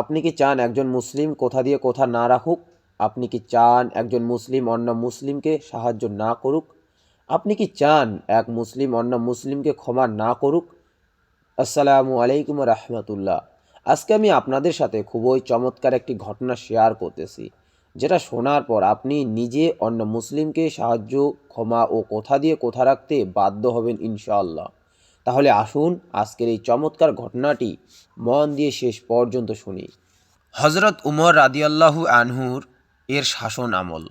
আপনি কি চান একজন মুসলিম কোথা দিয়ে কোথা না রাখুক? আপনি কি চান একজন মুসলিম অন্য মুসলিমকে সাহায্য না করুক? আপনি কি চান এক মুসলিম অন্য মুসলিমকে ক্ষমা না করুক? আসসালামু আলাইকুম রহমতুল্লাহ। আজকে আমি আপনাদের সাথে খুবই চমৎকার একটি ঘটনা শেয়ার করতেছি, যেটা শোনার পর আপনি নিজে অন্য মুসলিমকে সাহায্য, ক্ষমা ও কোথা দিয়ে কোথা রাখতে বাধ্য হবেন ইনশাআল্লাহ। তাহলে আসুন আজকের এই চমৎকার ঘটনাটি মন দিয়ে শেষ পর্যন্ত শুনি। হজরত উমর রাদিয়াল্লাহু আনহুর এর শাসন আমল।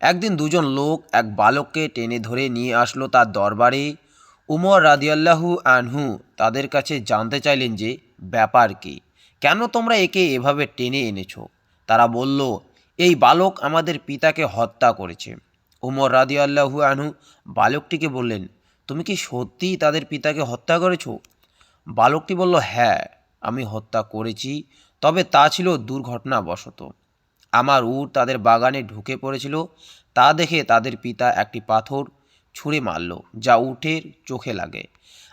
একদিন দুজন লোক এক বালককে টেনে ধরে নিয়ে আসলো তার দরবারে। উমর রাদিয়াল্লাহু আনহু তাদের কাছে জানতে চাইলেন যে, ব্যাপার কি? কেন তোমরা একে এভাবে টেনে এনেছো? তারা বলল, এই বালক আমাদের পিতাকে হত্যা করেছে। উমর রাদিয়াল্লাহু আনহু বালকটিকে বললেন তুমি কি সত্যিই তাদের পিতাকে হত্যা করেছ? বালকটি বলল হ্যাঁ আমি হত্যা করেছি, তবে তা ছিল দুর্ঘটনাবশত। আমার উট তাদের বাগানে ঢুকে পড়েছিল, তা দেখে তাদের পিতা একটি পাথর ছুঁড়ে মারল, যা উটের চোখে লাগে।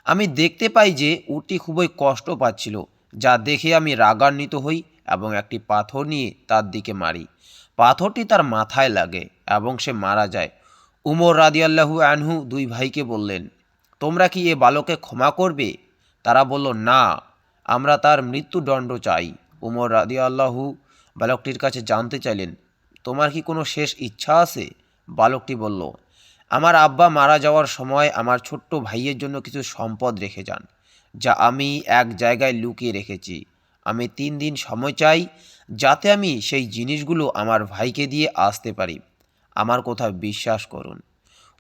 আমি দেখতে পাই যে উটটি খুবই কষ্ট পাচ্ছিল, যা দেখে আমি রাগান্বিত হই এবং একটি পাথর নিয়ে তার দিকে মারি। পাথরটি তার মাথায় লাগে এবং সে মারা যায়। উমর রাদিয়াল্লাহু আনহু দুই ভাইকে বললেন, তোমরা কি এ বালকে ক্ষমা করবে? তারা বলল, না, আমরা তার মৃত্যুদণ্ড চাই। উমর রাদিয়াল্লাহু বালকটির কাছে জানতে চাইলেন, তোমার কি কোনো শেষ ইচ্ছা আছে? বালকটি বলল, আমার আব্বা মারা যাওয়ার সময় আমার ছোট্ট ভাইয়ের জন্য কিছু সম্পদ রেখে যান, যা আমি এক জায়গায় লুকিয়ে রেখেছি। আমি তিন দিন সময় চাই যাতে আমি সেই জিনিসগুলো আমার ভাইকে দিয়ে আসতে পারি। আমার কথা বিশ্বাস করুন।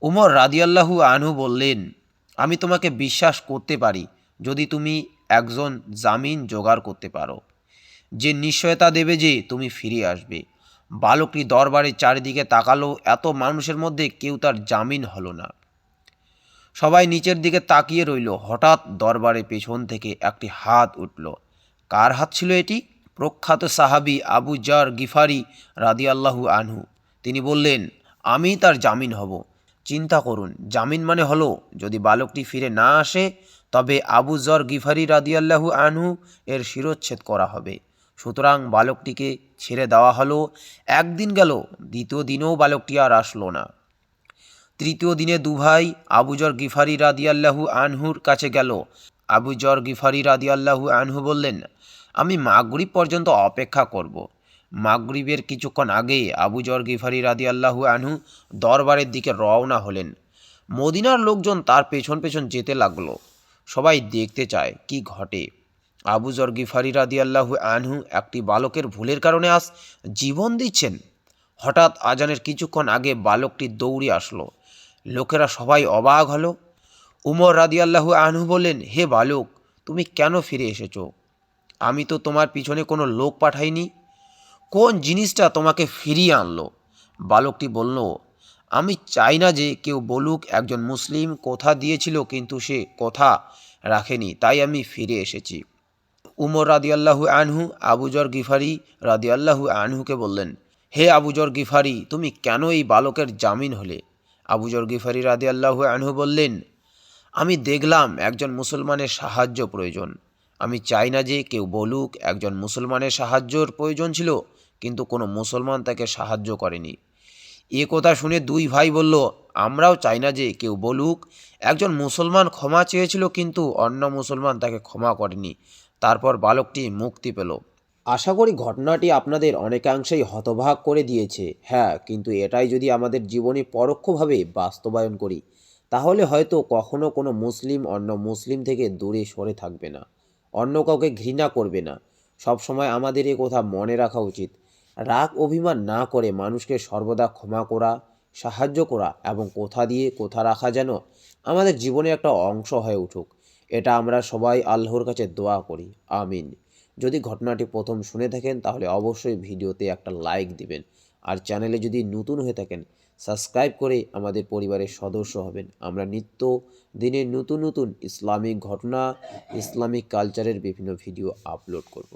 উমর রাদিয়াল্লাহু আনহু বললেন, আমি তোমাকে বিশ্বাস করতে পারি যদি তুমি একজন জামিন জোগাড় করতে পারো। যে নিশ্চয়তা দেবে যে তুমি ফিরে আসবে। বালকটি দরবারে চারিদিকে তাকালো, এত মানুষের মধ্যে কেউ তার জামিন হলো না। সবাই নিচের দিকে তাকিয়ে রইল। হঠাৎ দরবারে পেছন থেকে একটি হাত উঠল। কার হাত ছিল এটি? প্রখ্যাত সাহাবি আবু জার গিফারি রাদিয়াল্লাহু আনহু। তিনি বললেন, আমি তার জামিন হব। চিন্তা করুন, জামিন মানে হলো, যদি বালকটি ফিরে না আসে, তবে আবু জর গিফারি রাদিয়াল্লাহু আনহু এর শিরোচ্ছেদ করা হবে। সুতরাং বালকটিকে ছেড়ে দেওয়া হলো। একদিন গেল, দ্বিতীয় দিনেও বালকটি আর আসলো না। তৃতীয় দিনে দুভাই আবুজর গিফারি রাদিয়াল্লাহু আনহুর কাছে গেল। আবুজর গিফারি রাদিয়াল্লাহু আনহু বললেন, আমি মাগরিব পর্যন্ত অপেক্ষা করব। মাগরিবের কিছুক্ষণ আগে আবু জর গিফারি রাদিয়াল্লাহু আনহু দরবারের দিকে রওনা হলেন। মদিনার লোকজন তার পেছন পেছন যেতে লাগল। সবাই দেখতে চায়, কি ঘটে? আবুজর গিফারি রাদিয়াল্লাহু আনহু একটি বালকের ভুলের কারণে আজ জীবন দিচ্ছেন। হঠাৎ আজানের কিছুক্ষণ আগে বালকটি দৌড়ে আসলো। লোকেরা সবাই অবাক হলো। উমর রাদিয়াল্লাহু আনহু বললেন, হে বালক, তুমি কেন ফিরে এসেছ? আমি তো তোমার পিছনে কোনো লোক পাঠাইনি। কোন জিনিসটা তোমাকে ফিরিয়ে আনলো? বালকটি বলল, আমি চাই না যে কেউ বলুক একজন মুসলিম কথা দিয়েছিল কিন্তু সে কথা রাখেনি, তাই আমি ফিরে এসেছি। উমর রাদিয়াল্লাহু আনহু আবুজর গিফারি রাদিয়াল্লাহু আনহুকে বললেন, হে আবুজর গিফারি, তুমি কেন এই বালকের জামিন হলে? আবুজর গিফারি রাদিয়াল্লাহু আনহু বললেন, আমি দেখলাম একজন মুসলমানের সাহায্য প্রয়োজন। আমি চাই না যে কেউ বলুক, একজন মুসলমানের সাহায্যর প্রয়োজন ছিল, কিন্তু কোনো মুসলমান তাকে সাহায্য করেনি। এ কথা শুনে দুই ভাই বলল, আমরাও চাই না যে কেউ বলুক, একজন মুসলমান ক্ষমা চেয়েছিল, কিন্তু অন্য মুসলমান তাকে ক্ষমা করেনি। তারপর বালকটি মুক্তি পেল। আশা করি ঘটনাটি আপনাদের অনেকাংশেই হতভাগ করে দিয়েছে। হ্যাঁ কিন্তু এটাই যদি আমাদের জীবনে পরোক্ষভাবে বাস্তবায়ন করি, তাহলে হয়তো কখনো কোনো মুসলিম অন্য মুসলিম থেকে দূরে সরে থাকবে না। অন্য কাউকে ঘৃণা করবে না। সব সময় আমাদের এ কথা মনে রাখা উচিত। রাগ অভিমান না করে মানুষকে সর্বদা ক্ষমা করা, সাহায্য করা এবং কোথা দিয়ে কোথা রাখা যেন আমাদের জীবনে একটা অংশ হয়ে উঠুক, এটা আমরা সবাই আল্লাহর কাছে দোয়া করি। আমিন। যদি ঘটনাটি প্রথম শুনে থাকেন তাহলে অবশ্যই ভিডিওতে একটা লাইক দিবেন। আর চ্যানেলে যদি নতুন হয়ে থাকেন সাবস্ক্রাইব করে আমাদের পরিবারের সদস্য হবেন। আমরা নিত্য দিনের নতুন নতুন ইসলামিক ঘটনা, ইসলামিক কালচারের বিভিন্ন ভিডিও আপলোড করব।